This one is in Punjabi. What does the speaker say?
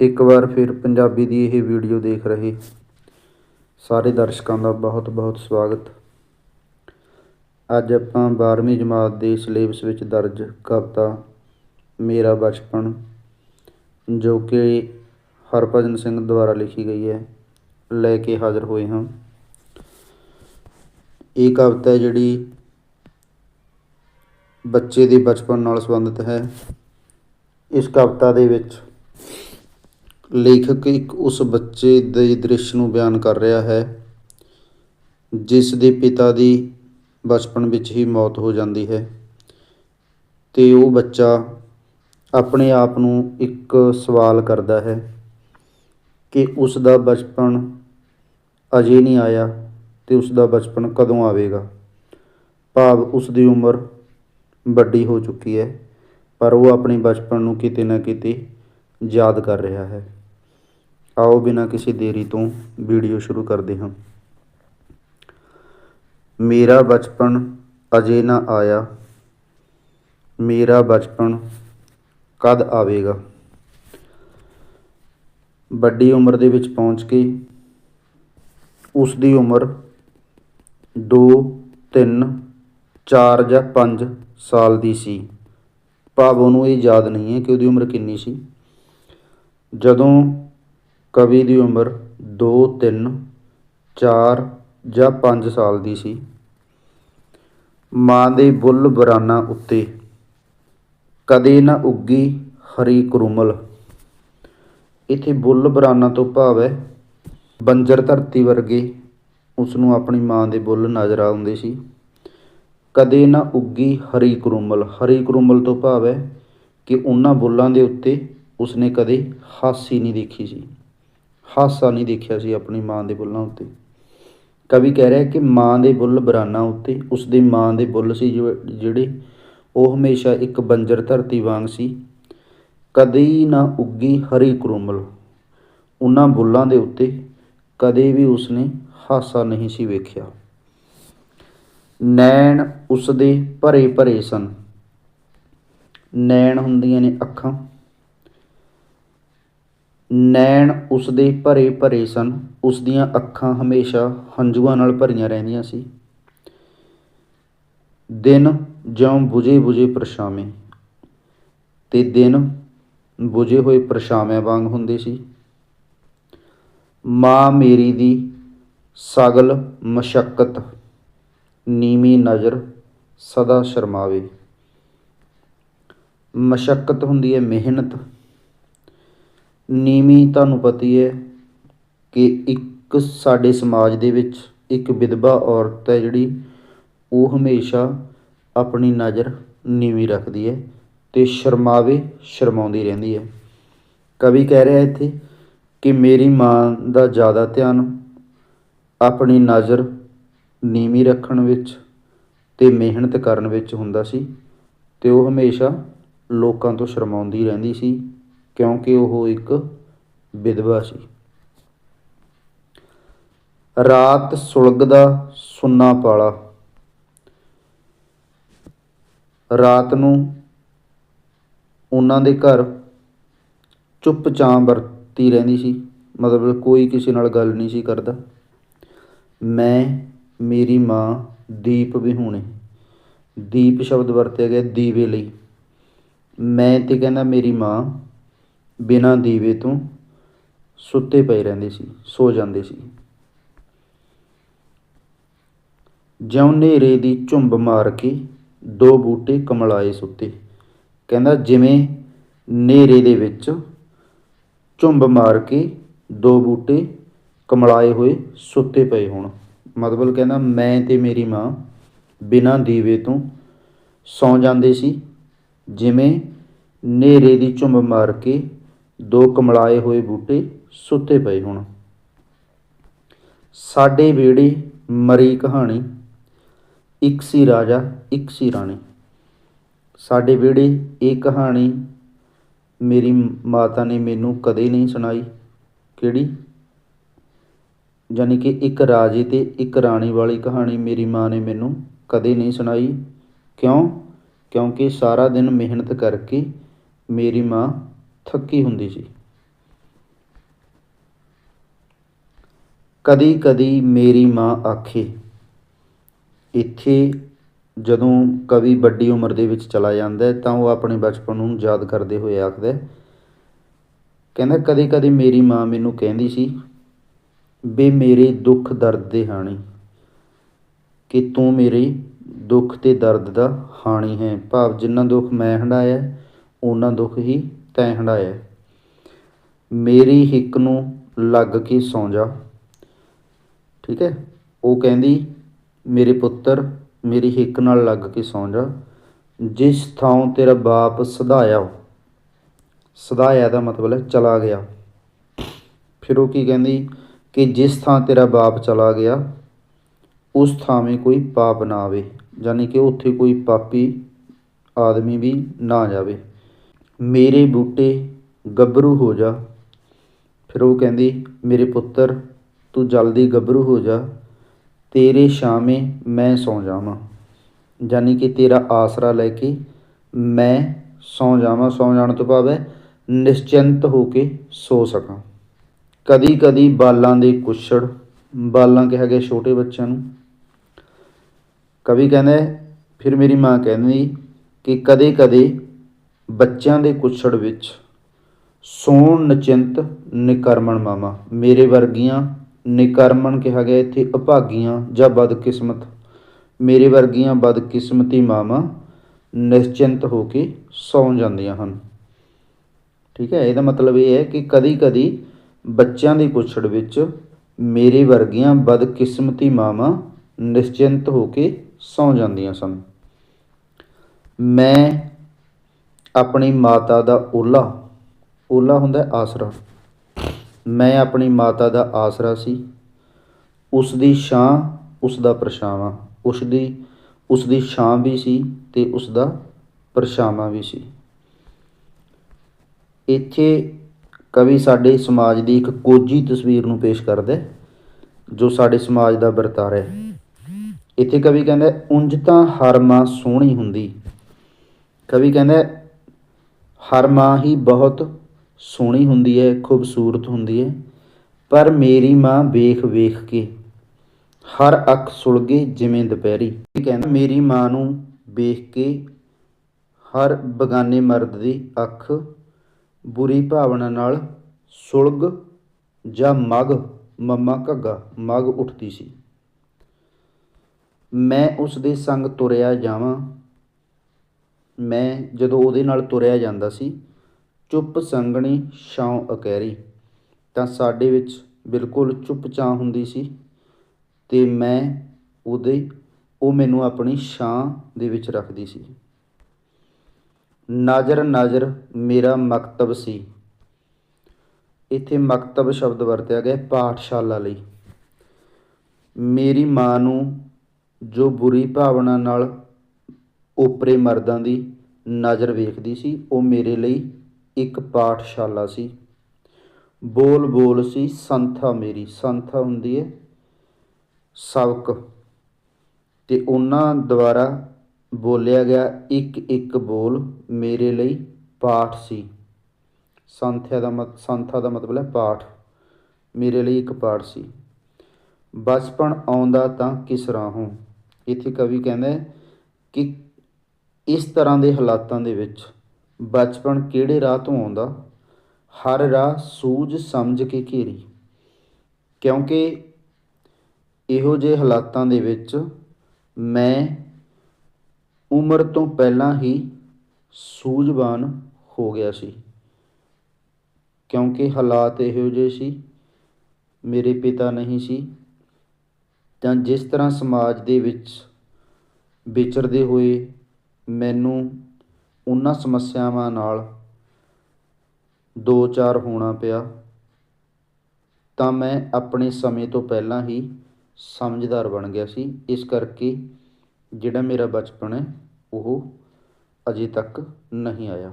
ਇੱਕ ਵਾਰ ਫਿਰ ਪੰਜਾਬੀ ਦੀ ਇਹ ਵੀਡੀਓ ਦੇਖ ਰਹੇ ਸਾਰੇ ਦਰਸ਼ਕਾਂ ਦਾ ਬਹੁਤ ਬਹੁਤ ਸਵਾਗਤ। ਅੱਜ ਆਪਾਂ 12ਵੀਂ ਜਮਾਤ ਦੇ ਸਿਲੇਬਸ ਵਿੱਚ ਦਰਜ ਕਵਿਤਾ ਮੇਰਾ ਬਚਪਨ, ਜੋ ਕਿ ਹਰਭਜਨ ਸਿੰਘ ਦੁਆਰਾ ਲਿਖੀ ਗਈ ਹੈ, ਲੈ ਕੇ ਹਾਜ਼ਰ ਹੋਏ ਹਾਂ। ਇਹ ਕਵਿਤਾ ਹੈ ਜਿਹੜੀ ਬੱਚੇ ਦੇ ਬਚਪਨ ਨਾਲ ਸੰਬੰਧਿਤ ਹੈ। ਇਸ ਕਵਿਤਾ ਦੇ ਵਿੱਚ ਲੇਖਕ ਇੱਕ ਉਸ ਬੱਚੇ ਦੇ ਦ੍ਰਿਸ਼ ਨੂੰ ਬਿਆਨ ਕਰ ਰਿਹਾ ਹੈ, ਜਿਸ ਦੇ ਪਿਤਾ ਦੀ ਬਚਪਨ ਵਿੱਚ ਹੀ ਮੌਤ ਹੋ ਜਾਂਦੀ ਹੈ। ਤੇ ਉਹ ਬੱਚਾ ਆਪਣੇ ਆਪ ਨੂੰ ਇੱਕ ਸਵਾਲ ਕਰਦਾ ਹੈ ਕਿ ਉਸ ਦਾ ਬਚਪਨ ਅਜੇ ਨਹੀਂ ਆਇਆ ਤੇ ਉਸ ਦਾ ਬਚਪਨ ਕਦੋਂ ਆਵੇਗਾ? ਭਾਵ ਉਸ ਦੀ ਉਮਰ ਵੱਡੀ ਹੋ ਚੁੱਕੀ ਹੈ, ਪਰ ਉਹ ਆਪਣੇ ਬਚਪਨ ਨੂੰ ਕਿਤੇ ਨਾ ਕਿਤੇ ਯਾਦ ਕਰ ਰਿਹਾ ਹੈ। ਆਓ ਬਿਨਾਂ ਕਿਸੇ ਦੇਰੀ ਤੋਂ ਵੀਡੀਓ ਸ਼ੁਰੂ ਕਰਦੇ ਹਾਂ। ਮੇਰਾ ਬਚਪਨ ਅਜੇ ਨਾ ਆਇਆ। ਮੇਰਾ ਬਚਪਨ ਕਦ ਆਵੇਗਾ? ਵੱਡੀ ਉਮਰ ਦੇ ਵਿੱਚ ਪਹੁੰਚ ਕੇ ਉਸ ਦੀ ਉਮਰ 2 3 4 ਜਾਂ 5 ਸਾਲ ਦੀ ਸੀ। ਭਾਵ ਉਹਨੂੰ ਇਹ ਯਾਦ ਨਹੀਂ ਹੈ ਕਿ ਉਹਦੀ ਉਮਰ ਕਿੰਨੀ ਸੀ। ਜਦੋਂ ਕਵੀ ਦੀ ਉਮਰ 2 3 4 ਜਾਂ ਪੰਜ ਸਾਲ ਦੀ ਸੀ। ਮਾਂ ਦੇ ਬੁੱਲ ਬਰਾਨਾ ਉੱਤੇ ਕਦੇ ਨਾ ਉੱਗੀ ਹਰੀ ਕਰੂਮਲ। ਇੱਥੇ ਬੁੱਲ ਬਰਾਨਾ ਤੋਂ ਭਾਵ ਹੈ, ਬੰਜਰ ਧਰਤੀ ਵਰਗੇ ਉਸ ਨੂੰ ਆਪਣੀ ਮਾਂ ਦੇ ਬੁੱਲ ਨਜ਼ਰ ਆਉਂਦੇ ਸੀ। ਕਦੇ ਨਾ ਉੱਗੀ ਹਰੀ ਕਰੂਮਲ। ਹਰੀ ਕਰੁਮਲ ਤੋਂ ਭਾਵ ਹੈ ਕਿ ਉਹਨਾਂ ਬੁੱਲਾਂ ਦੇ ਉੱਤੇ ਉਸਨੇ ਕਦੇ ਹਾਸੀ ਨਹੀਂ ਦੇਖੀ ਸੀ। ਹਾਸਾ ਨਹੀਂ ਦੇਖਿਆ ਸੀ ਆਪਣੀ ਮਾਂ ਦੇ ਬੁੱਲਾਂ ਉੱਤੇ। ਕਵੀ ਕਹਿ ਰਿਹਾ ਕਿ ਮਾਂ ਦੇ ਬੁੱਲ ਬਰਾਨਾ ਉੱਤੇ, ਉਸ ਦੀ ਮਾਂ ਦੇ ਬੁੱਲ ਸੀ ਜਿਹੜੇ ਉਹ ਹਮੇਸ਼ਾ ਇੱਕ ਬੰਜਰ ਧਰਤੀ ਵਾਂਗ ਸੀ। ਕਦੇ ਨਾ ਉੱਗੀ ਹਰੀ ਕਰੁਮਲ। ਉਹਨਾਂ ਬੁੱਲਾਂ ਦੇ ਉੱਤੇ ਕਦੇ ਵੀ ਉਸਨੇ ਹਾਸਾ ਨਹੀਂ ਸੀ ਵੇਖਿਆ। ਨੈਣ ਉਸਦੇ ਭਰੇ ਭਰੇ ਸਨ। ਨੈਣ ਹੁੰਦੀਆਂ ਨੇ ਅੱਖਾਂ। ਨੈਣ ਉਸ ਦੇ ਭਰੇ ਭਰੇ ਸਨ। ਉਸ ਦੀਆਂ ਅੱਖਾਂ ਹਮੇਸ਼ਾ ਹੰਝੂਆਂ ਨਾਲ ਭਰੀਆਂ ਰਹਿੰਦੀਆਂ ਸੀ। ਦਿਨ ਜਿਉਂ ਬੁਝੇ 부ਝੇ ਪਰਛਾਵੇਂ। ਤੇ ਦਿਨ ਬੁਝੇ ਹੋਏ ਪਰਛਾਵੇਂ ਵਾਂਗ ਹੁੰਦੇ ਸੀ। ਮਾਂ ਮੇਰੀ ਦੀ ਸਗਲ ਮਸ਼ਕਤ ਨੀਮੀ ਨਜ਼ਰ ਸਦਾ ਸ਼ਰਮਾਵੇ। ਮਸ਼ਕਤ ਹੁੰਦੀ ਹੈ ਮਿਹਨਤ। ਨੀਵੀਂ ਤੁਹਾਨੂੰ ਪਤੀ ਹੈ ਕਿ ਇੱਕ ਸਾਡੇ ਸਮਾਜ ਦੇ ਵਿੱਚ ਇੱਕ ਵਿਧਵਾ ਔਰਤ ਹੈ ਜਿਹੜੀ, ਉਹ ਹਮੇਸ਼ਾ ਆਪਣੀ ਨਜ਼ਰ ਨੀਵੀਂ ਰੱਖਦੀ ਹੈ ਅਤੇ ਸ਼ਰਮਾਵੇ, ਸ਼ਰਮਾਉਂਦੀ ਰਹਿੰਦੀ ਹੈ। ਕਵੀ ਕਹਿ ਰਿਹਾ ਇੱਥੇ ਕਿ ਮੇਰੀ ਮਾਂ ਦਾ ਜ਼ਿਆਦਾ ਧਿਆਨ ਆਪਣੀ ਨਜ਼ਰ ਨੀਵੀਂ ਰੱਖਣ ਵਿੱਚ ਅਤੇ ਮਿਹਨਤ ਕਰਨ ਵਿੱਚ ਹੁੰਦਾ ਸੀ ਅਤੇ ਉਹ ਹਮੇਸ਼ਾ ਲੋਕਾਂ ਤੋਂ ਸ਼ਰਮਾਉਂਦੀ ਰਹਿੰਦੀ ਸੀ। ਕਿਉਂਕਿ ਉਹ ਇੱਕ ਵਿਧਵਾ ਸੀ। ਰਾਤ ਸੁਲਗਦਾ ਸੁੰਨਾ ਪਾਲਾ। ਰਾਤ ਨੂੰ ਉਹਨਾਂ ਦੇ ਘਰ ਚੁੱਪਚਾਪ ਵਰਤੀ ਰਹਿੰਦੀ ਸੀ। ਮਤਲਬ ਕੋਈ ਕਿਸੇ ਨਾਲ ਗੱਲ ਨਹੀਂ ਸੀ ਕਰਦਾ। ਮੈਂ, ਮੇਰੀ ਮਾਂ, ਦੀਪ ਵਿਹੂਣੇ ਦੀਪ ਸ਼ਬਦ ਵਰਤਿਆ ਗਿਆ ਦੀਵੇ ਲਈ। ਮੈਂ ਤੇ ਕਹਿੰਦਾ ਮੇਰੀ ਮਾਂ ਬਿਨਾਂ ਦੀਵੇ ਤੋਂ ਸੁੱਤੇ ਪਏ ਰਹਿੰਦੇ ਸੀ, ਸੋ ਜਾਂਦੇ ਸੀ। ਜਿਉਂ ਹਨੇਰੇ ਦੀ ਝੁੰਬ ਮਾਰ ਕੇ ਦੋ ਬੂਟੇ ਕਮਲਾਏ ਸੁੱਤੇ। ਕਹਿੰਦਾ, ਜਿਵੇਂ ਹਨੇਰੇ ਦੇ ਵਿੱਚ ਝੁੰਬ ਮਾਰ ਕੇ ਦੋ ਬੂਟੇ ਕਮਲਾਏ ਹੋਏ ਸੁੱਤੇ ਪਏ ਹੋਣ। ਮਤਲਬ ਕਹਿੰਦਾ, ਮੈਂ ਤੇ ਮੇਰੀ ਮਾਂ ਬਿਨਾਂ ਦੀਵੇ ਤੋਂ ਸੌਂ ਜਾਂਦੇ ਸੀ, ਜਿਵੇਂ ਹਨੇਰੇ ਦੀ ਝੁੰਬ ਮਾਰ ਕੇ ਦੋ ਕਮਲਾਏ ਹੋਏ ਬੂਟੇ ਸੁੱਤੇ ਪਏ ਹੋਣ। ਸਾਡੇ ਵਿਹੜੇ ਮਰੀ ਕਹਾਣੀ, ਇੱਕ ਸੀ ਰਾਜਾ, ਇੱਕ ਸੀ ਰਾਣੀ। ਸਾਡੇ ਵਿਹੜੇ ਇਹ ਕਹਾਣੀ ਮੇਰੀ ਮਾਤਾ ਨੇ ਮੈਨੂੰ ਕਦੇ ਨਹੀਂ ਸੁਣਾਈ। ਕਿਹੜੀ? ਯਾਨੀ ਕਿ ਇੱਕ ਰਾਜੇ ਤੇ ਇੱਕ ਰਾਣੀ ਵਾਲੀ ਕਹਾਣੀ ਮੇਰੀ ਮਾਂ ਨੇ ਮੈਨੂੰ ਕਦੇ ਨਹੀਂ ਸੁਣਾਈ। ਕਿਉਂ? ਕਿਉਂਕਿ ਸਾਰਾ ਦਿਨ ਮਿਹਨਤ ਕਰਕੇ ਮੇਰੀ ਮਾਂ ਥੱਕੀ ਹੁੰਦੀ ਸੀ। ਕਦੀ ਕਦੀ ਮੇਰੀ ਮਾਂ ਆਖੇ, ਇੱਥੇ ਜਦੋਂ ਕਵੀ ਵੱਡੀ ਉਮਰ ਦੇ ਵਿੱਚ ਚਲਾ ਜਾਂਦਾ ਤਾਂ ਉਹ ਆਪਣੇ ਬਚਪਨ ਨੂੰ ਯਾਦ ਕਰਦੇ ਹੋਏ ਆਖਦਾ ਕਹਿੰਦਾ ਕਦੇ ਕਦੇ ਮੇਰੀ ਮਾਂ ਮੈਨੂੰ ਕਹਿੰਦੀ ਸੀ ਵੀ ਮੇਰੇ ਦੁੱਖ ਦਰਦ ਦੇ ਹਾਣੀ, ਕਿ ਤੂੰ ਮੇਰੇ ਦੁੱਖ ਤੇ ਦਰਦ ਦਾ ਹਾਣੀ ਹੈ। ਭਾਵ ਜਿੰਨਾ ਦੁੱਖ ਮੈਂ ਹੰਡਾਇਆ ਉਹਨਾਂ ਦੁੱਖ ਹੀ ਤੈਂ ਹੰਢਾਇਆ ਮੇਰੀ ਹਿੱਕ ਨੂੰ ਲੱਗ ਕੇ ਸੌਂ ਜਾ। ਠੀਕ ਹੈ? ਉਹ ਕਹਿੰਦੀ, ਮੇਰੇ ਪੁੱਤਰ, ਮੇਰੀ ਹਿੱਕ ਨਾਲ ਲੱਗ ਕੇ ਸੌਂ ਜਾ। ਜਿਸ ਥਾਂ ਤੇਰਾ ਬਾਪ ਸਧਾਇਆ ਸਧਾਇਆ ਦਾ ਮਤਲਬ ਹੈ ਚਲਾ ਗਿਆ। ਫਿਰ ਉਹ ਕੀ ਕਹਿੰਦੀ, ਕਿ ਜਿਸ ਥਾਂ ਤੇਰਾ ਬਾਪ ਚਲਾ ਗਿਆ, ਉਸ ਥਾਵੇਂ ਕੋਈ ਪਾਪ ਨਾ ਆਵੇ। ਯਾਨੀ ਕਿ ਉੱਥੇ ਕੋਈ ਪਾਪੀ ਆਦਮੀ ਵੀ ਨਾ ਜਾਵੇ। ਮੇਰੇ ਬੂਟੇ ਗੱਭਰੂ ਹੋ ਜਾ। ਫਿਰ ਉਹ ਕਹਿੰਦੀ, ਮੇਰੇ ਪੁੱਤਰ, ਤੂੰ ਜਲਦੀ ਗੱਭਰੂ ਹੋ ਜਾ। ਤੇਰੇ ਸ਼ਾਮੇ ਮੈਂ ਸੌਂ ਜਾਵਾਂ। ਯਾਨੀ ਕਿ ਤੇਰਾ ਆਸਰਾ ਲੈ ਕੇ ਮੈਂ ਸੌਂ ਜਾਵਾਂ। ਸੌਂ ਜਾਣ ਤੋਂ ਭਾਵ ਹੈ ਨਿਸ਼ਚਿੰਤ ਹੋ ਕੇ ਸੌ ਸਕਾਂ। ਕਦੀ ਕਦੀ ਬਾਲਾਂ ਦੇ ਕੁੱਛੜ, ਬਾਲਾਂ ਕਿਹਾ ਗਿਆ ਛੋਟੇ ਬੱਚਿਆਂ ਨੂੰ। ਕਵੀ ਕਹਿੰਦਾ, ਫਿਰ ਮੇਰੀ ਮਾਂ ਕਹਿੰਦੀ ਕਿ ਕਦੇ ਕਦੇ ਬੱਚਿਆਂ ਦੇ ਕੁੱਛੜ ਵਿੱਚ ਸੋਣ ਨਚਿੰਤ ਨਿਕਰਮਣ ਮਾਮਾ। ਮੇਰੇ ਵਰਗੀਆਂ ਨਿਕਰਮਣ ਕਿਹਾ ਗਿਆ, ਇੱਥੇ ਅਭਾਗੀਆਂ ਜਾਂ ਬਦਕਿਸਮਤ। ਮੇਰੇ ਵਰਗੀਆਂ ਬਦਕਿਸਮਤੀ ਮਾਵਾਂ ਨਿਸ਼ਚਿੰਤ ਹੋ ਕੇ ਸੌਂ ਜਾਂਦੀਆਂ ਹਨ। ਠੀਕ ਹੈ, ਇਹਦਾ ਮਤਲਬ ਇਹ ਹੈ ਕਿ ਕਦੀ ਕਦੀ ਬੱਚਿਆਂ ਦੀ ਪੁੱਛੜ ਵਿੱਚ ਮੇਰੇ ਵਰਗੀਆਂ ਬਦਕਿਸਮਤੀ ਮਾਵਾਂ ਨਿਸ਼ਚਿੰਤ ਹੋ ਕੇ ਸੌਂ ਜਾਂਦੀਆਂ ਸਨ। ਮੈਂ ਆਪਣੀ ਮਾਤਾ ਦਾ ਓਲਾ। ਓਲਾ ਹੁੰਦਾ ਆਸਰਾ। ਮੈਂ ਆਪਣੀ ਮਾਤਾ ਦਾ ਆਸਰਾ ਸੀ। ਉਸ ਦੀ ਛਾਂ ਉਸ ਦਾ ਪਰਛਾਵਾਂ। ਉਸ ਦੀ ਉਸ ਦੀ ਛਾਂ ਵੀ ਸੀ ਤੇ ਉਸ ਦਾ ਪਰਛਾਵਾਂ ਵੀ ਸੀ। ਇੱਥੇ ਕਵੀ ਸਾਡੇ ਸਮਾਜ ਦੀ ਇੱਕ ਕੋਝੀ ਤਸਵੀਰ ਨੂੰ ਪੇਸ਼ ਕਰਦਾ ਜੋ ਸਾਡੇ ਸਮਾਜ ਦਾ ਵਰਤਾਰਾ ਹੈ। ਇੱਥੇ ਕਵੀ ਕਹਿੰਦਾ ਉਂਝ ਤਾਂ ਹਰ ਮਾਂ ਸੋਹਣੀ ਹੁੰਦੀ। ਕਵੀ ਕਹਿੰਦਾ ਹਰ ਮਾਂ ਹੀ ਬਹੁਤ ਸੋਹਣੀ ਹੁੰਦੀ ਹੈ, ਖੂਬਸੂਰਤ ਹੁੰਦੀ ਹੈ, ਪਰ ਮੇਰੀ ਮਾਂ ਵੇਖ ਵੇਖ ਕੇ ਹਰ ਅੱਖ ਸੁਲਗੇ ਜਿਵੇਂ ਦੁਪਹਿਰੀ। ਇਹ ਕਹਿੰਦਾ, ਮੇਰੀ ਮਾਂ ਨੂੰ ਵੇਖ ਕੇ ਹਰ ਬਗਾਨੇ ਮਰਦ ਦੀ ਅੱਖ ਬੁਰੀ ਭਾਵਨਾ ਨਾਲ ਸੁਲਗ ਜਾਂ ਮਗ, ਮੰਮਾ ਘੱਗਾ, ਮਗ ਉੱਠਦੀ ਸੀ। ਮੈਂ ਉਸ ਦੇ ਸੰਗ ਤੁਰਿਆ ਜਾਵਾਂ ਮੈਂ ਜਦੋਂ ਉਹਦੇ ਨਾਲ ਤੁਰਿਆ ਜਾਂਦਾ ਸੀ, ਚੁੱਪ ਸੰਘਣੀ ਛਾਂ ਅਕੈਰੀ, ਤਾਂ ਸਾਡੇ ਵਿੱਚ ਬਿਲਕੁਲ ਚੁੱਪ ਚਾਂ ਹੁੰਦੀ ਸੀ ਤੇ ਮੈਂ ਉਹਦੇ, ਉਹ ਮੈਨੂੰ ਆਪਣੀ ਛਾਂ ਦੇ ਵਿੱਚ ਰੱਖਦੀ ਸੀ। ਨਾਜ਼ਰ ਨਾਜ਼ਰ ਮੇਰਾ ਮਕਤਬ ਸੀ। ਇੱਥੇ ਮਕਤਬ ਸ਼ਬਦ ਵਰਤਿਆ ਗਿਆ ਪਾਠਸ਼ਾਲਾ ਲਈ। ਮੇਰੀ ਮਾਂ ਨੂੰ ਜੋ ਬੁਰੀ ਭਾਵਨਾ ਨਾਲ ਓਪਰੇ ਮਰਦਾਂ ਦੀ ਨਜ਼ਰ ਵੇਖਦੀ ਸੀ। ਉਹ ਮੇਰੇ ਲਈ ਇੱਕ ਪਾਠਸ਼ਾਲਾ ਸੀ। ਬੋਲ ਬੋਲ ਸੀ, ਸੰਥਾ ਮੇਰੀ, ਸੰਥਾ ਹੁੰਦੀ ਹੈ ਸਬਕ। ਤੇ ਉਹਨਾਂ ਦੁਆਰਾ ਬੋਲਿਆ ਗਿਆ ਇੱਕ ਇੱਕ ਬੋਲ ਮੇਰੇ ਲਈ ਪਾਠ ਸੀ। ਸੰਥਿਆ ਦਾ ਮਤ, ਸੰਥਾ ਦਾ ਮਤਲਬ ਹੈ ਪਾਠ। ਮੇਰੇ ਲਈ ਇੱਕ ਪਾਠ ਸੀ। ਬਚਪਨ ਆਉਂਦਾ ਤਾਂ ਕਿਸ ਰਾਹੋਂ ਇੱਥੇ ਕਵੀ ਕਹਿੰਦਾ ਕਿ ਇਸ ਤਰ੍ਹਾਂ ਦੇ ਹਾਲਾਤਾਂ ਦੇ ਵਿੱਚ ਬਚਪਨ ਕਿਹੜੇ ਰਾਹ ਤੋਂ ਆਉਂਦਾ? ਹਰ ਰਾਹ ਸੂਝ ਸਮਝ ਕੇ ਘੇਰੀ। ਕਿਉਂਕਿ ਇਹੋ ਜਿਹੇ ਹਾਲਾਤਾਂ ਦੇ ਵਿੱਚ ਮੈਂ ਉਮਰ ਤੋਂ ਪਹਿਲਾਂ ਹੀ ਸੂਝਵਾਨ ਹੋ ਗਿਆ ਸੀ। ਕਿਉਂਕਿ ਹਾਲਾਤ ਇਹੋ ਜਿਹੇ ਸੀ, ਮੇਰੇ ਪਿਤਾ ਨਹੀਂ ਸੀ ਤਾਂ ਜਿਸ ਤਰ੍ਹਾਂ ਸਮਾਜ ਦੇ ਵਿੱਚ ਵਿਚਰਦੇ ਹੋਏ ਮੈਨੂੰ ਉਹਨਾਂ ਸਮੱਸਿਆਵਾਂ ਨਾਲ ਦੋ ਚਾਰ ਹੋਣਾ ਪਿਆ, ਤਾਂ ਮੈਂ ਆਪਣੇ ਸਮੇਂ ਤੋਂ ਪਹਿਲਾਂ ਹੀ ਸਮਝਦਾਰ ਬਣ ਗਿਆ ਸੀ। ਇਸ ਕਰਕੇ ਜਿਹੜਾ ਮੇਰਾ ਬਚਪਨ ਹੈ, ਉਹ ਅਜੇ ਤੱਕ ਨਹੀਂ ਆਇਆ।